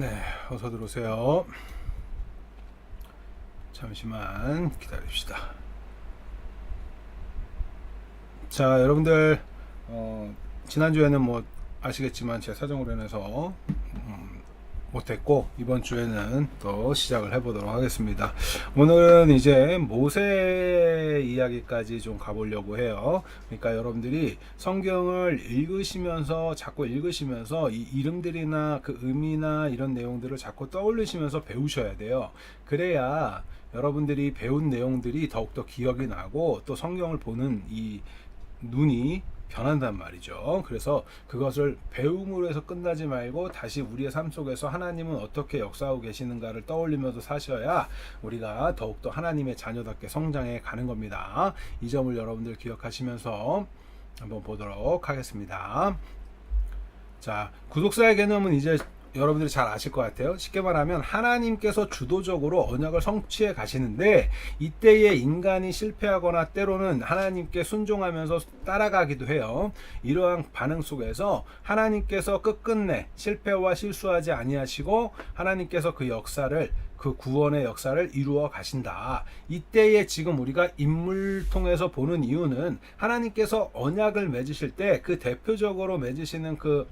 네, 어서 들어오세요. 잠시만 기다립시다. 자, 여러분들 어, 지난주에는 뭐 아시겠지만 제 사정으로 인해서 음, 못했고 이번 주에는 또 시작을 해보도록 하겠습니다. 오늘은 이제 모세 이야기까지 좀 가보려고 해요. 그러니까 여러분들이 성경을 읽으시면서 자꾸 읽으시면서 이 이름들이나 그 의미나 이런 내용들을 자꾸 떠올리시면서 배우셔야 돼요. 그래야 여러분들이 배운 내용들이 더욱더 기억이 나고 또 성경을 보는 이 눈이 변한단 말이죠. 그래서 그것을 배움으로 해서 끝나지 말고 다시 우리의 삶 속에서 하나님은 어떻게 역사하고 계시는가를 떠올리면서 사셔야 우리가 더욱더 하나님의 자녀답게 성장해 가는 겁니다. 이 점을 여러분들 기억하시면서 한번 보도록 하겠습니다. 자, 구독자의 개념은 이제 여러분들이 잘 아실 것 같아요. 쉽게 말하면 하나님께서 주도적으로 언약을 성취해 가시는데 이때에 인간이 실패하거나 때로는 하나님께 순종하면서 따라가기도 해요. 이러한 반응 속에서 하나님께서 끝끝내 실패와 실수하지 아니하시고 하나님께서 그 역사를 그 구원의 역사를 이루어 가신다. 이때에 지금 우리가 인물 통해서 보는 이유는 하나님께서 언약을 맺으실 때 그 대표적으로 맺으시는 그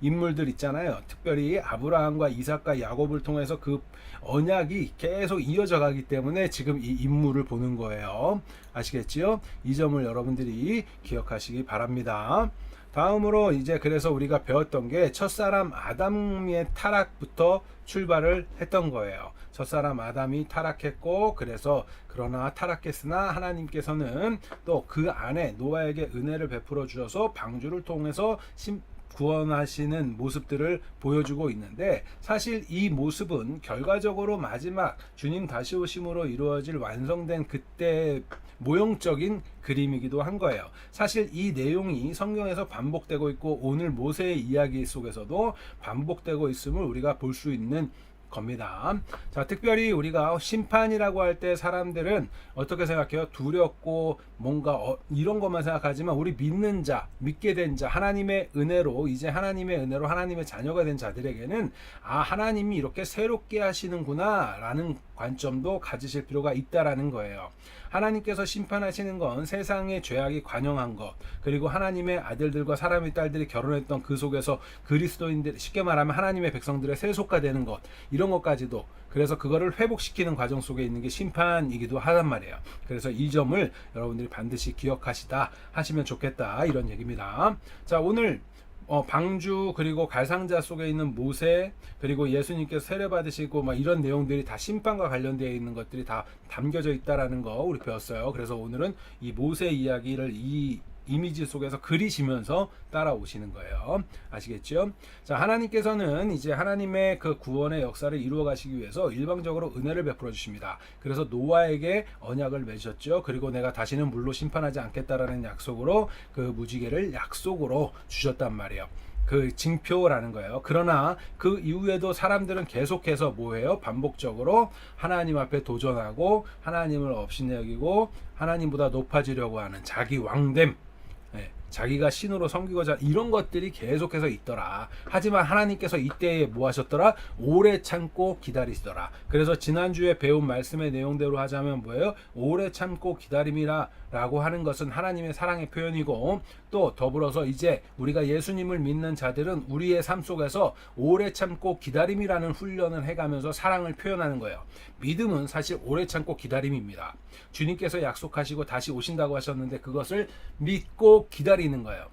인물들 있잖아요. 특별히 아브라함과 이삭과 야곱을 통해서 그 언약이 계속 이어져 가기 때문에 지금 이 인물을 보는 거예요. 아시겠지요? 이 점을 여러분들이 기억하시기 바랍니다. 다음으로 이제 그래서 우리가 배웠던 게 첫사람 아담의 타락부터 출발을 했던 거예요. 첫사람 아담이 타락했고 그래서 그러나 타락했으나 하나님께서는 또 그 안에 노아에게 은혜를 베풀어 주셔서 방주를 통해서 심, 구원하시는 모습들을 보여주고 있는데 사실 이 모습은 결과적으로 마지막 주님 다시 오심으로 이루어질 완성된 그때 모형적인 그림이기도 한 거예요. 사실 이 내용이 성경에서 반복되고 있고 오늘 모세의 이야기 속에서도 반복되고 있음을 우리가 볼 수 있는 겁니다. 자, 특별히 우리가 심판이라고 할 때 사람들은 어떻게 생각해요? 두렵고 뭔가 어, 이런 것만 생각하지만 우리 믿는 자, 믿게 된 자, 하나님의 은혜로 이제 하나님의 은혜로 하나님의 자녀가 된 자들에게는 아, 하나님이 이렇게 새롭게 하시는구나라는 관점도 가지실 필요가 있다라는 거예요. 하나님께서 심판하시는 건 세상의 죄악이 관영한 것, 그리고 하나님의 아들들과 사람의 딸들이 결혼했던 그 속에서 그리스도인들, 쉽게 말하면 하나님의 백성들의 세속화 되는 것, 이런 것까지도 그래서 그거를 회복시키는 과정 속에 있는 게 심판이기도 하단 말이에요. 그래서 이 점을 여러분들이 반드시 기억하시다 하시면 좋겠다 이런 얘기입니다. 자 오늘 어, 방주 그리고 갈상자 속에 있는 모세 그리고 예수님께서 세례 받으시고 막 이런 내용들이 다 심판과 관련되어 있는 것들이 다 담겨져 있다라는 거 우리 배웠어요. 그래서 오늘은 이 모세 이야기를 이 이미지 속에서 그리시면서 따라오시는 거예요. 아시겠죠? 자, 하나님께서는 이제 하나님의 그 구원의 역사를 이루어 가시기 위해서 일방적으로 은혜를 베풀어 주십니다. 그래서 노아에게 언약을 맺으셨죠. 그리고 내가 다시는 물로 심판하지 않겠다라는 약속으로 그 무지개를 약속으로 주셨단 말이에요. 그 징표라는 거예요. 그러나 그 이후에도 사람들은 계속해서 뭐예요? 반복적으로 하나님 앞에 도전하고 하나님을 업신여기고 하나님보다 높아지려고 하는 자기 왕됨 예, 자기가 신으로 섬기고자 이런 것들이 계속해서 있더라. 하지만 하나님께서 이때에 뭐 하셨더라? 오래 참고 기다리시더라. 그래서 지난주에 배운 말씀의 내용대로 하자면 뭐예요? 오래 참고 기다림이라 라고 하는 것은 하나님의 사랑의 표현이고 또 더불어서 이제 우리가 예수님을 믿는 자들은 우리의 삶 속에서 오래 참고 기다림이라는 훈련을 해가면서 사랑을 표현하는 거예요. 믿음은 사실 오래 참고 기다림입니다. 주님께서 약속하시고 다시 오신다고 하셨는데 그것을 믿고 기다리는 거예요.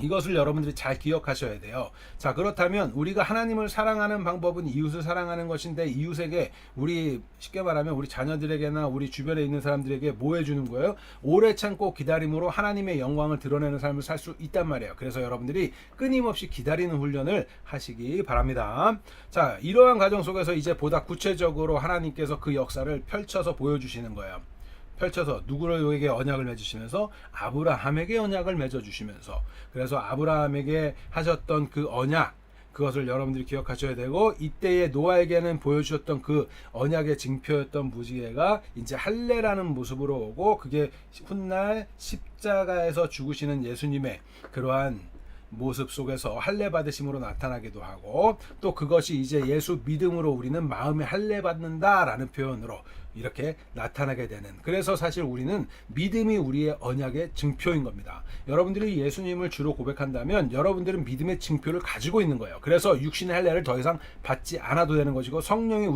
이것을 여러분들이 잘 기억하셔야 돼요. 자, 그렇다면 우리가 하나님을 사랑하는 방법은 이웃을 사랑하는 것인데 이웃에게 우리 쉽게 말하면 우리 자녀들에게나 우리 주변에 있는 사람들에게 뭐 해주는 거예요? 오래 참고 기다림으로 하나님의 영광을 드러내는 삶을 살 수 있단 말이에요. 그래서 여러분들이 끊임없이 기다리는 훈련을 하시기 바랍니다. 자, 이러한 과정 속에서 이제 보다 구체적으로 하나님께서 그 역사를 펼쳐서 보여주시는 거예요. 펼쳐서 누구에게 언약을 맺으시면서 아브라함에게 언약을 맺어 주시면서 그래서 아브라함에게 하셨던 그 언약 그것을 여러분들이 기억하셔야 되고 이때에 노아에게는 보여주셨던 그 언약의 징표였던 무지개가 이제 할례라는 모습으로 오고 그게 훗날 십자가에서 죽으시는 예수님의 그러한 모습 속에서 할례 받으심으로 나타나기도 하고 또 그것이 이제 예수 믿음으로 우리는 마음에 할례 받는다라는 표현으로 이렇게 나타나게 되는 그래서 사실 우리는 믿음이 우리의 언약의 증표인 겁니다. 여러분들이 예수님을 주로 고백한다면 여러분들은 믿음의 증표를 가지고 있는 거예요. 그래서 육신의 할례를 더 이상 받지 않아도 되는 것이고 성령이 우리가